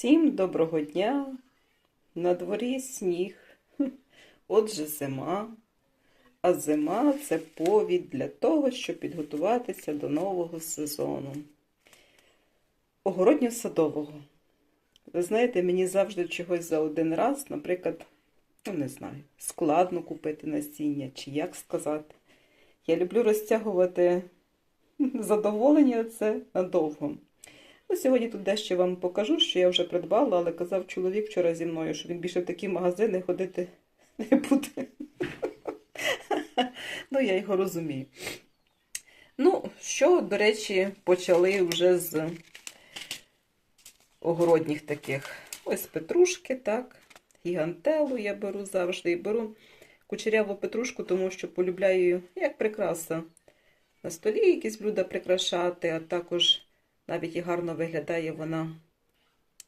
Всім доброго дня. На дворі сніг. Отже, зима. А зима це повід для того, щоб підготуватися до нового сезону. Огородньо-садового. Ви знаєте, мені завжди чогось за один раз, наприклад, ну не знаю, складно купити насіння, чи як сказати. Я люблю розтягувати задоволення це надовго. Ну, сьогодні тут дещо вам покажу, що я вже придбала, але казав чоловік вчора зі мною, що він більше в такі магазини ходити не буде. Ну, я його розумію. Ну, що, до речі, почали вже з огородніх таких. Ось петрушки, так. Гігантелу я беру завжди. І беру кучеряву петрушку, тому що полюбляю як прикраса. На столі якісь блюда прикрашати, а також навіть і гарно виглядає вона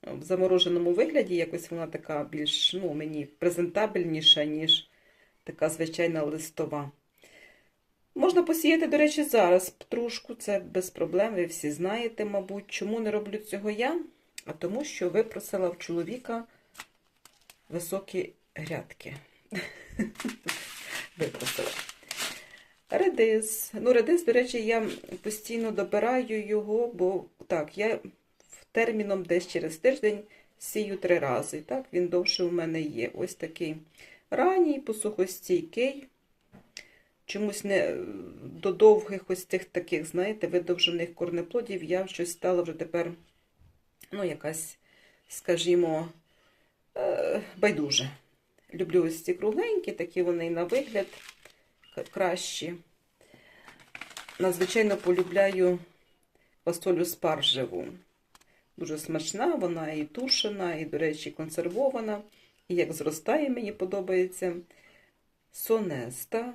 в замороженому вигляді, якось вона така більш ну, мені презентабельніша, ніж така звичайна листова. Можна посіяти, до речі, зараз петрушку, це без проблем, ви всі знаєте, мабуть. Чому не роблю цього я? А тому, що випросила в чоловіка високі грядки. Випросила. Редис. Ну, редис, до речі, я постійно добираю його, бо так, я терміном десь через тиждень сію три рази. Так, він довше у мене є. Ось такий ранній, посухостійкий. Чомусь не до довгих ось цих таких, знаєте, видовжених корнеплодів я щось стала вже тепер, ну, якась, скажімо, байдуже. Люблю ось ці кругленькі, такі вони на вигляд кращі. Надзвичайно полюбляю фасолю спаржеву. Дуже смачна, вона і тушена, і, до речі, консервована. І як зростає, мені подобається. Сонеста.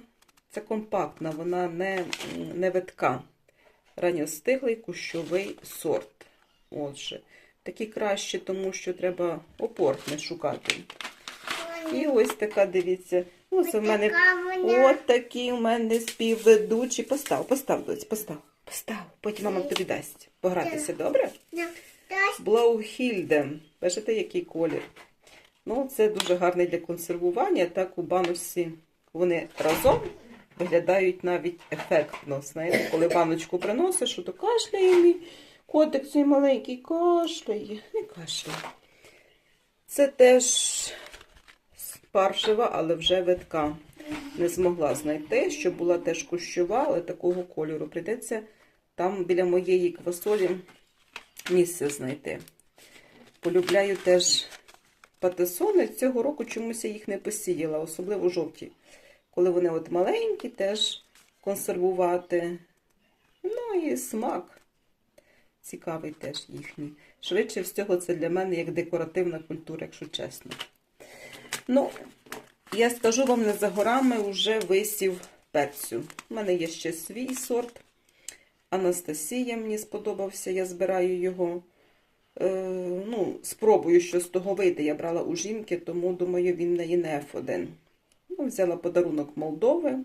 Це компактна, вона не, не ветка. Ранньостиглий кущовий сорт. Отже, такі кращі, тому що треба опорт не шукати. І ось така, дивіться, ось у мене от такі у мене співведучі. Постав, постав, доць, постав, постав. Потім мама тобі дасть погратися, добре? Блаухільде. Бачите, який колір? Ну, це дуже гарний для консервування. Так у баночці вони разом виглядають навіть ефектно. Знаєте, коли баночку приносиш, то кашляє мій котик цей маленький кашляє. Не кашляє. Це теж спаржева, але вже витка. Не змогла знайти, щоб була теж кущова, але такого кольору. Прийдеться там біля моєї квасолі місце знайти. Полюбляю теж патисони. Цього року чомусь я їх не посіяла, особливо жовті. Коли вони от маленькі, теж консервувати. Ну і смак цікавий теж їхній. Швидше всього, це для мене як декоративна культура, якщо чесно. Ну, я скажу вам, не за горами вже висів перцю. У мене є ще свій сорт. Анастасія мені сподобався, я збираю його. Е, ну, Спробую, що з того вийде. Я брала у жінки, тому, думаю, він неї не F1. Ну, взяла подарунок Молдови.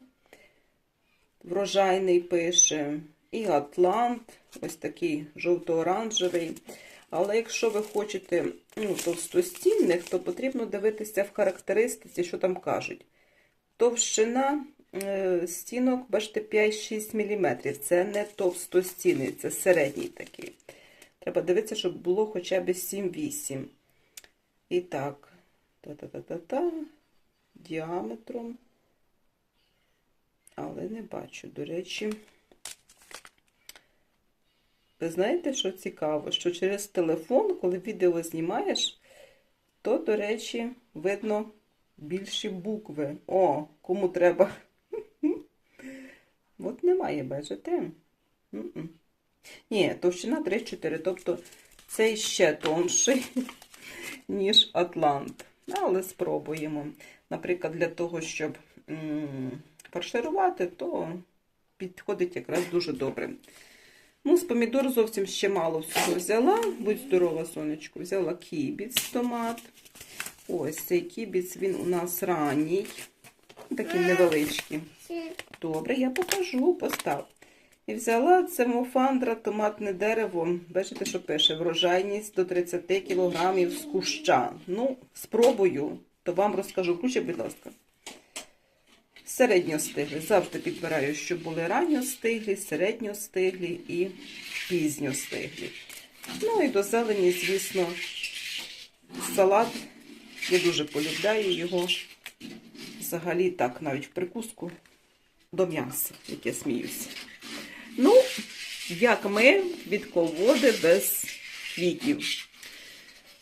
Врожайний пише. І Атлант, ось такий жовто-оранжевий. Але якщо ви хочете ну, товстостінних, то потрібно дивитися в характеристиці, що там кажуть. Товщина е, стінок, бачите, 5-6 мм. Це не товстостінний, це середній такий. Треба дивитися, щоб було хоча б 7-8. І так, та-та-та-та-та, діаметром. Але не бачу, до речі. Ви знаєте, що цікаво? Що через телефон, коли відео знімаєш, то, до речі, видно більші букви. О, кому треба. От немає, бачите? Ні, товщина 3-4, тобто цей ще тонший, ніж Атлант. Але спробуємо. Наприклад, для того, щоб фарширувати, то підходить якраз дуже добре. Ну, з помідор зовсім ще мало всього взяла. Будь здорова, сонечко, взяла кібіц, томат. Ось цей кібіц, він у нас ранній. Такий невеличкий. Добре, я покажу, постав. І взяла це мофандра, томатне дерево. Бачите, що пише? Врожайність до 30 кг з куща. Ну, спробую, то вам розкажу. Ключі, будь ласка. Середньостиглі. Завжди підбираю, щоб були ранньостиглі, середньостиглі і пізньостиглі. Ну і до зелені, звісно, салат. Я дуже полюбляю його. Взагалі так, навіть в прикуску до м'яса, як я сміюся. Ну, як ми від колоди без квітів.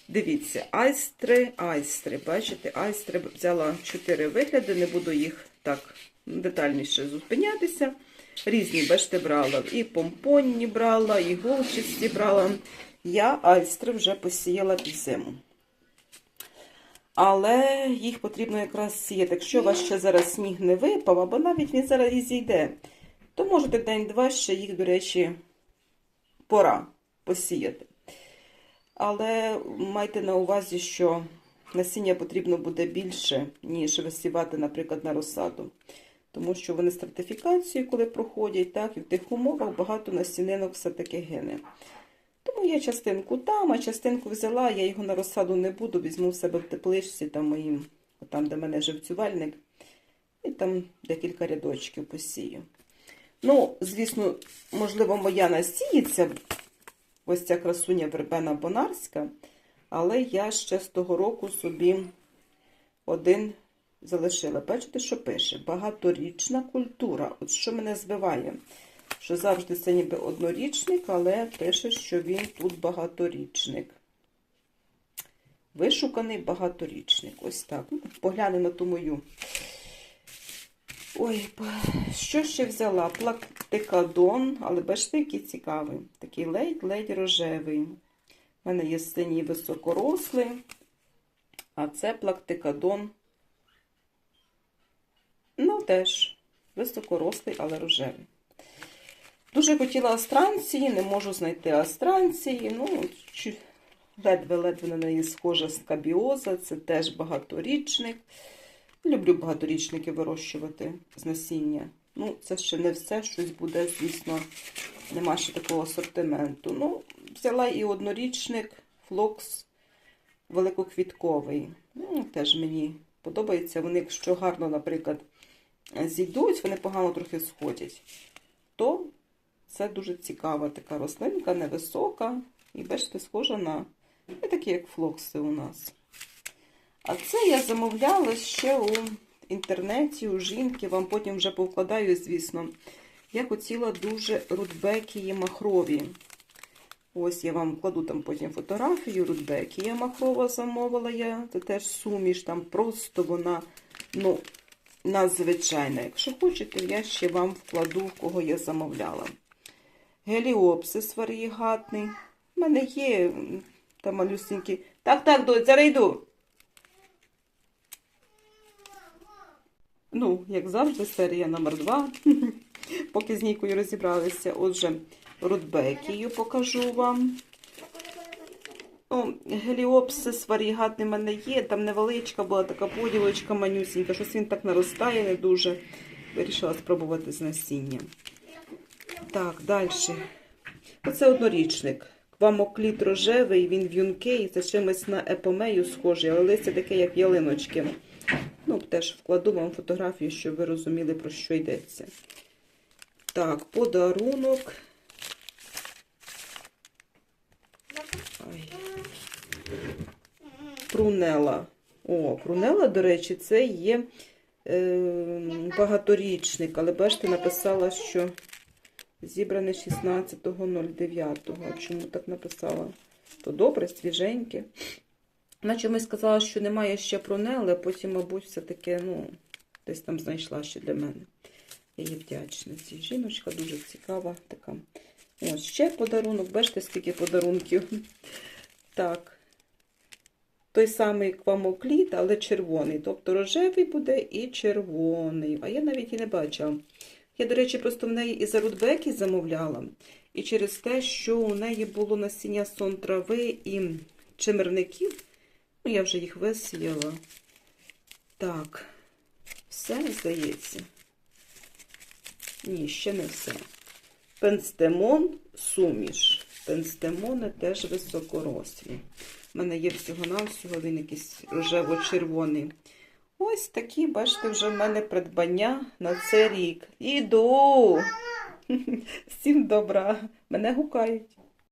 Дивіться, айстри, айстри. Бачите, айстри взяла чотири вигляди, не буду їх так детальніше зупинятися. Різні, бачите, брала. І помпонні брала, і голчисті брала. Я айстри вже посіяла під зиму. Але їх потрібно якраз сіяти. Якщо у вас ще зараз сніг не випав, або навіть він зараз і зійде, то можете день-два ще їх, до речі, пора посіяти. Але майте на увазі, що насіння потрібно буде більше, ніж висівати, наприклад, на розсаду. Тому що вони стратифікацію, коли проходять, так, і в тих умовах багато насінинок все-таки гине. Тому я частинку там, а частинку взяла, я його на розсаду не буду, візьму в себе в тепличці, там моїм, там, де мене живцювальник, і там декілька рядочків посію. Ну, звісно, можливо, моя насіється, ось ця красуня вербена бонарська, але я ще з того року собі один залишила. Бачите, що пише? Багаторічна культура. От що мене збиває, що завжди це ніби однорічник, але пише, що він тут багаторічник. Вишуканий багаторічник. Ось так. Ну, Поглянемо на ту мою. Ой, що ще взяла? Плактикадон, але бачите, який цікавий. Такий ледь-ледь рожевий. У мене є синій високорослий, а це плактикадон. Ну, теж високорослий, але рожевий. Дуже хотіла астранції, не можу знайти астранції. Ну, ледве-ледве на неї схожа скабіоза, це теж багаторічник. Люблю багаторічники вирощувати з насіння. Ну, це ще не все, щось буде, звісно, нема ще такого асортименту. Ну, взяла і однорічник, флокс великоквітковий. Ну, теж мені подобається. Вони, якщо гарно, наприклад, зійдуть, вони погано трохи сходять, то це дуже цікава така рослинка, невисока. І бачите, схожа на не такі, як флокси у нас. А це я замовляла ще у інтернеті, у жінки, вам потім вже повкладаю, звісно. Я хотіла дуже рудбекії махрові. Ось я вам кладу там потім фотографію. Рудбекія махрова замовила я. Це теж суміш, там просто вона, ну, надзвичайна. Якщо хочете, я ще вам вкладу, кого я замовляла. Геліопсис варієгатний. У мене є там малюсенькі. Так, так, дось, зараз йду. Ну, як завжди, серія номер 2 Поки з Нікою розібралися. Отже, рудбекію покажу вам. Ну, Геліопсис варігатний в мене є. Там невеличка була така поділочка манюсінька. Щось він так наростає не дуже. Вирішила спробувати з насіння. Так, далі. Оце однорічник. Квамокліт рожевий, він в'юнкий, це чимось на епомею схожий, але листя таке, як ялиночки. Ну, теж вкладу вам фотографію, щоб ви розуміли, про що йдеться. Так, подарунок. Ой. Прунела. О, прунела, до речі, це є е, багаторічник, але бачите, написала, що зібране 16.09. Чому так написала? То добре, свіженьке. Вона чомусь сказала, що немає ще прунели, а потім, мабуть, все-таки, ну, десь там знайшла ще для мене. Я їй вдячна. Ця жіночка дуже цікава така. Ось ще подарунок. Бачите, скільки подарунків. Так. Той самий квамокліт, але червоний. Тобто рожевий буде і червоний. А я навіть і не бачила. Я, до речі, просто в неї і за рудбеки замовляла. І через те, що у неї було насіння сон трави і чимерників, ну, я вже їх висіяла. Так, все, здається. Ні, ще не все. Пенстемон суміш. Пенстемони теж високорослі. У мене є всього-навсього, він якийсь рожево-червоний. Ось такі, бачите, вже в мене придбання на цей рік. Іду! Всім добра! Мене гукають.